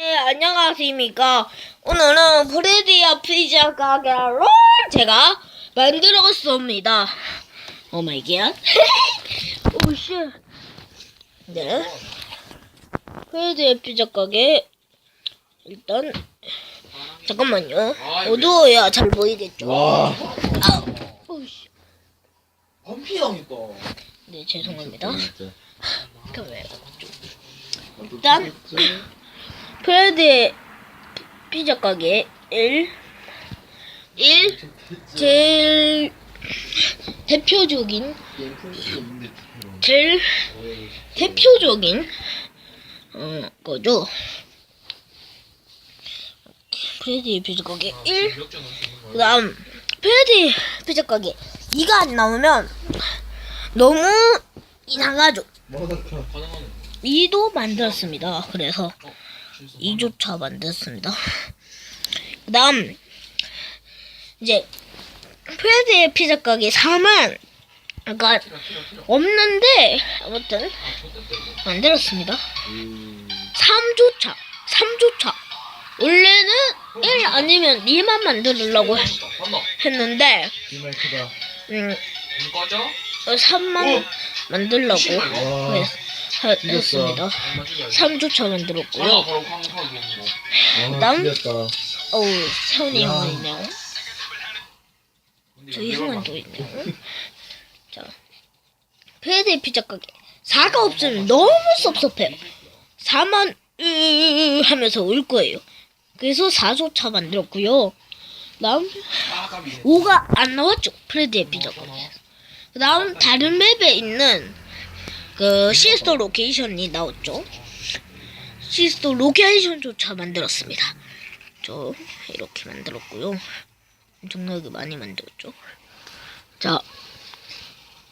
네, 안녕하십니까. 오늘은 프레디아 피자 가게를 제가 만들었습니다. 오 마이 갓. 오 씨. 네. 프레디아 피자 가게. 일단, 잠깐만요. 어두워야 잘 보이겠죠? 와, 아, 오 씨. 범피 당했다. 네, 죄송합니다. 진짜. 카메라 좀. 일단, 프레드의 피자 가게 1 1 제일 대표적인 제일 대표적인 어 거죠. 프레디 피자 가게 1 그 다음 프레디 피자 가게 2가 안 나오면 너무 이상하죠. 뭐다카. 2도 만들었습니다. 그래서 2조차 만들었습니다. 그 다음, 이제, 프레드의 피자 가게 3은, 약간, 없는데, 아무튼, 만들었습니다. 3조차, 3조차. 원래는 1 아니면 2만 만들려고 했는데. 음, 꺼져? 3만 만들려고 와, 했, 했- 했습니다. 3조차 만들었고요. 뭐. 틀렸다. 어우, 세훈이 야. 형도 있네요. 형은 또 있네요. 자, 페이드 피자 가게. 4가 없으면 너무 섭섭해요. 4만 으 하면서 울 거예요. 그래서 4조차 만들었고요. 다음 아 까비 5가 안 나왔죠. 프레드의 피자 가게. 그 다음 다른 맵에 있는 그 시스터 로케이션이 나왔죠. 시스터 로케이션조차 만들었습니다. 저 이렇게 만들었고요. 엄청나게 많이 만들었죠. 자,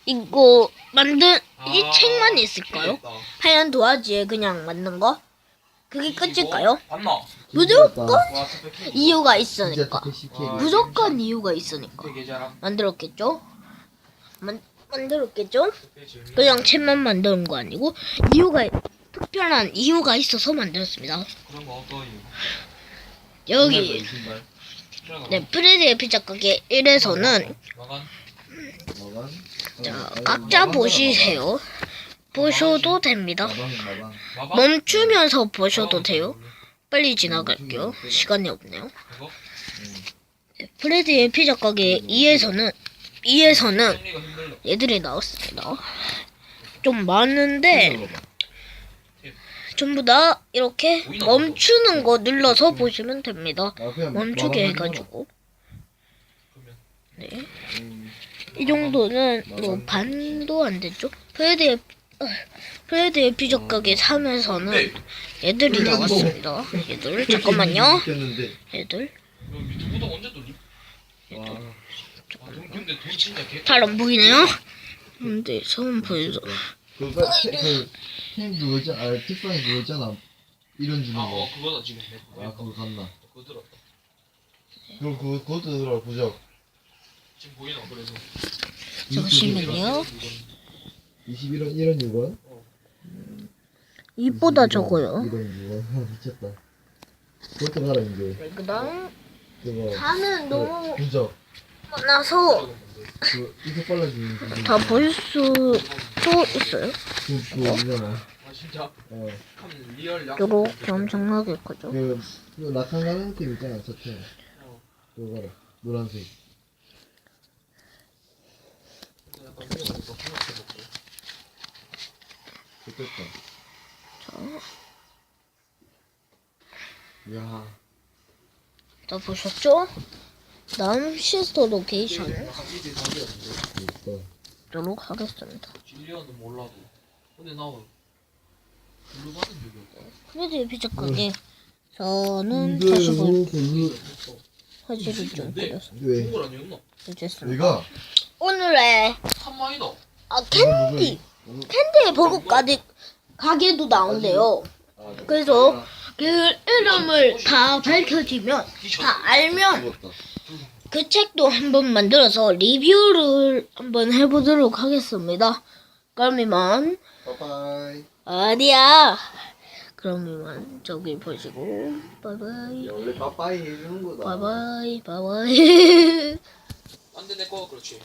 이거 만든 이 아, 책만 있을까요? 하얀 도화지에 그냥 만든 거? 그게 끝일까요? 봤나? 무조건 와 스펙 이유가 있으니까. 무조건 이유가 있으니까. 되게 잘함 만들었겠죠? 만, 만들었겠죠? 그냥 챗만 만드는 거 아니고 이유가 특별한 이유가 있어서 만들었습니다. 그런 거 어떠해요? 여기 신발. 네 프레드의 피자 가게 1에서는 마간 마방. 자 각자 보시세요. 보셔도 됩니다. 멈추면서 보셔도 돼요. 빨리 지나갈게요. 시간이 없네요. 네, 프레드의 피자 가게 2에서는 2에서는 정리가 힘들어 얘들이 나왔습니다. 좀 많은데 전부 다 이렇게 멈추는 거. 눌러서 보시면 됩니다. 아, 멈추게 해가지고. 네. 음, 이 정도는 뭐 반도 안 됐죠. 프레드의 어, 프레드의 피자 가게 3에서는 애들이 나왔습니다. 얘들 잠깐만요. 웃겼는데. 애들 근데 돈 진짜 개 잘 안 보이네요. 근데 처음 보여서 그거 그캠 그거잖아. 아, 특방이 그거잖아. 이런 주는 아, 거. 어 그거다 지금 내 아, 그거 갔나? 그거 들었다 그거 그거 그것도 들어 부적. 지금 보이나 그래서 잠시만요. 21원 1원 6원. 이보다 적어요. 1원 6원. 미쳤다. 그것도 가라 이제. 그다음 그거. 4는 그 너무 부적. 많아서 그 이거 빨라지는. 다볼 수도 있어요. 그 그거 있잖아. 아 진짜 어. 요렇게 엄청나게 커죠. 그, 그 낙한 가는 팀 있잖아, 저 팀. 어. 그거 가라. 노란색. 좋겠다. 자, 야다 보셨죠? 다음 시스터 로케이션 확실히 다르는데 있다. 도록 하겠습니다. 진리언은 몰라도 근데 나 블루 받은 적이 없다 피자 가게 저는 다시 볼 화질을 좀 그려서 왜? 좋은 걸 아니었나? 해주겠습니다. 얘가 오늘의 3만이다 아 캔디 캔디 버거 가게 가게도 나온대요. 그래서 그 이름을 다 밝혀지면 다 알면 죽었다. 그 책도 한번 만들어서 리뷰를 한번 해보도록 하겠습니다. 그럼 이만 빠빠이. 어디야? 그럼 이만 저기 보시고 바이바이 원래 빠빠이 해주는 거다. 바이바이 바이바이 안돼 내거 그렇지